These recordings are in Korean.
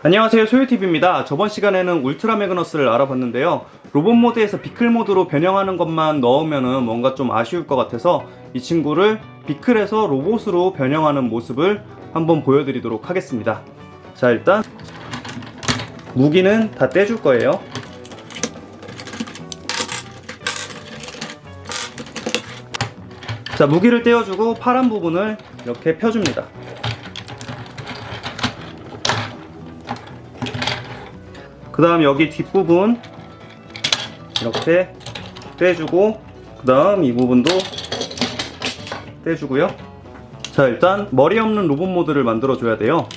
안녕하세요. 소유TV입니다. 저번 시간에는 울트라 매그너스를 알아봤는데요. 로봇 모드에서 비클 모드로 변형하는 것만 넣으면 뭔가 좀 아쉬울 것 같아서 이 친구를 비클에서 로봇으로 변형하는 모습을 한번 보여드리도록 하겠습니다. 자 일단 무기는 다 떼줄 거예요. 자 무기를 떼어주고 파란 부분을 이렇게 펴줍니다 그 다음 여기 뒷부분 이렇게 떼주고 그 다음 이 부분도 떼주고요. 자 일단 머리 없는 로봇 모드를 만들어 줘야 돼요.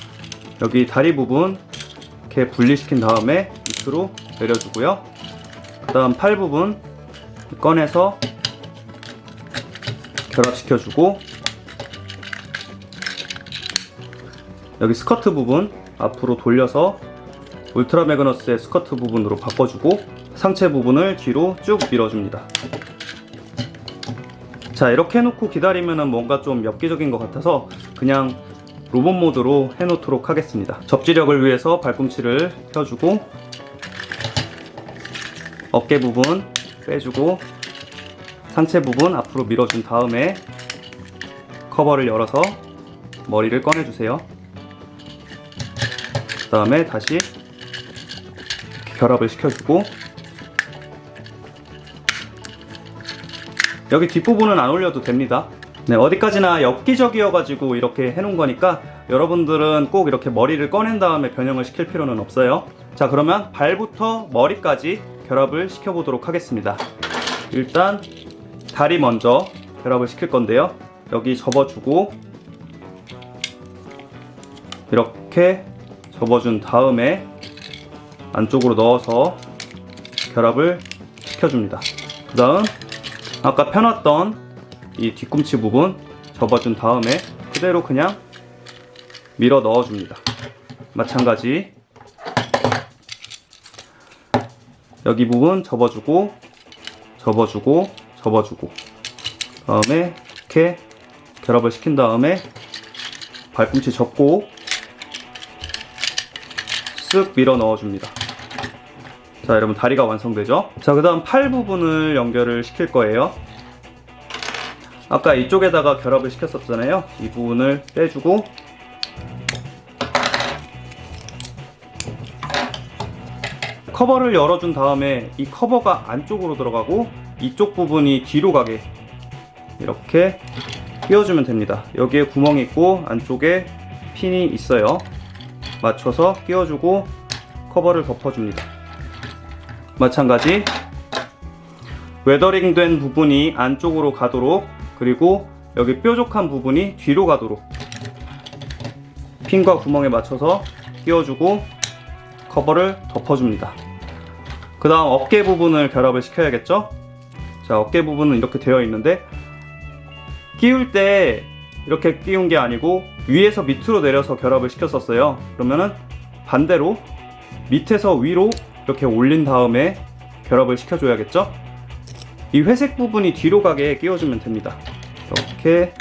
여기 다리 부분 이렇게 분리시킨 다음에 밑으로 내려주고요. 그 다음 팔 부분 꺼내서 결합시켜주고 여기 스커트 부분 앞으로 돌려서 울트라 매그너스의 스커트 부분으로 바꿔주고 상체 부분을 뒤로 쭉 밀어줍니다. 자 이렇게 해놓고 기다리면 뭔가 좀 엽기적인 것 같아서 그냥 로봇 모드로 해놓도록 하겠습니다. 접지력을 위해서 발꿈치를 펴주고 어깨 부분 빼주고 상체 부분 앞으로 밀어준 다음에 커버를 열어서 머리를 꺼내주세요. 그 다음에 다시 결합을 시켜주고 여기 뒷부분은 안 올려도 됩니다. 네, 어디까지나 엽기적이어가지고 이렇게 해놓은 거니까 여러분들은 꼭 이렇게 머리를 꺼낸 다음에 변형을 시킬 필요는 없어요. 자 그러면 발부터 머리까지 결합을 시켜보도록 하겠습니다. 일단 다리 먼저 결합을 시킬 건데요. 여기 접어주고 이렇게 접어준 다음에 안쪽으로 넣어서 결합을 시켜줍니다. 그 다음 아까 펴놨던 이 뒤꿈치 부분 접어준 다음에 그대로 그냥 밀어 넣어줍니다. 마찬가지 여기 부분 접어주고 접어주고 접어주고 다음에 이렇게 결합을 시킨 다음에 발꿈치 접고 쓱 밀어 넣어줍니다. 자, 여러분 다리가 완성되죠? 자, 그 다음 팔 부분을 연결을 시킬 거예요. 아까 이쪽에다가 결합을 시켰었잖아요. 이 부분을 빼주고 커버를 열어준 다음에 이 커버가 안쪽으로 들어가고 이쪽 부분이 뒤로 가게 이렇게 끼워주면 됩니다. 여기에 구멍이 있고 안쪽에 핀이 있어요. 맞춰서 끼워주고 커버를 덮어줍니다. 마찬가지 웨더링 된 부분이 안쪽으로 가도록 그리고 여기 뾰족한 부분이 뒤로 가도록 핀과 구멍에 맞춰서 끼워주고 커버를 덮어줍니다. 그 다음 어깨 부분을 결합을 시켜야겠죠? 자, 어깨 부분은 이렇게 되어 있는데 끼울 때 이렇게 끼운 게 아니고 위에서 밑으로 내려서 결합을 시켰었어요. 그러면은 반대로 밑에서 위로 이렇게 올린 다음에 결합을 시켜줘야겠죠? 이 회색 부분이 뒤로 가게 끼워주면 됩니다. 이렇게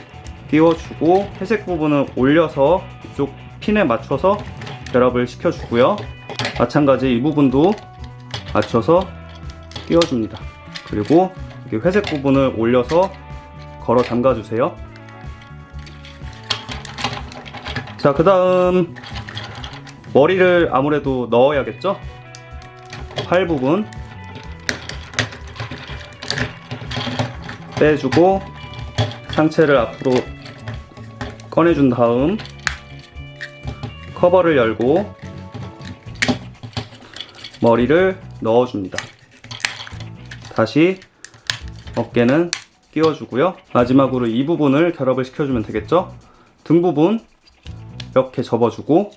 끼워주고 회색 부분은 올려서 이쪽 핀에 맞춰서 결합을 시켜주고요. 마찬가지 이 부분도 맞춰서 끼워줍니다. 그리고 이 회색 부분을 올려서 걸어 잠가주세요. 자, 그 다음 머리를 아무래도 넣어야겠죠? 팔 부분 빼주고 상체를 앞으로 꺼내준 다음 커버를 열고 머리를 넣어줍니다. 다시 어깨는 끼워주고요. 마지막으로 이 부분을 결합을 시켜주면 되겠죠? 등 부분 이렇게 접어주고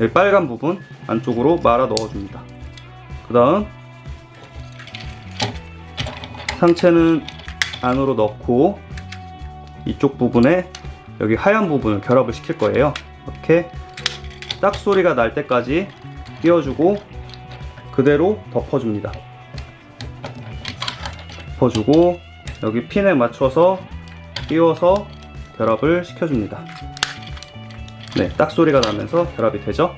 여기 빨간 부분 안쪽으로 말아 넣어줍니다. 그 다음 상체는 안으로 넣고 이쪽 부분에 여기 하얀 부분을 결합을 시킬 거예요. 이렇게 딱 소리가 날 때까지 끼워주고 그대로 덮어줍니다. 덮어주고 여기 핀에 맞춰서 끼워서 결합을 시켜줍니다. 네, 딱 소리가 나면서 결합이 되죠?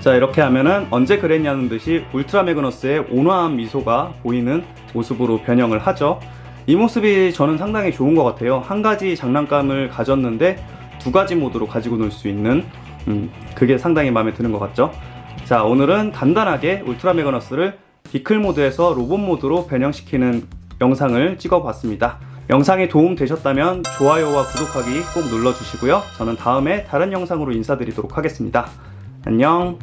자 이렇게 하면은 언제 그랬냐는 듯이 울트라 매그너스의 온화한 미소가 보이는 모습으로 변형을 하죠. 이 모습이 저는 상당히 좋은 것 같아요. 한 가지 장난감을 가졌는데 두 가지 모드로 가지고 놀 수 있는 음, 그게 상당히 마음에 드는 것 같죠. 자 오늘은 간단하게 울트라 매그너스를 비클 모드에서 로봇 모드로 변형시키는 영상을 찍어봤습니다. 영상이 도움 되셨다면 좋아요와 구독하기 꼭 눌러주시고요. 저는 다음에 다른 영상으로 인사드리도록 하겠습니다. 안녕.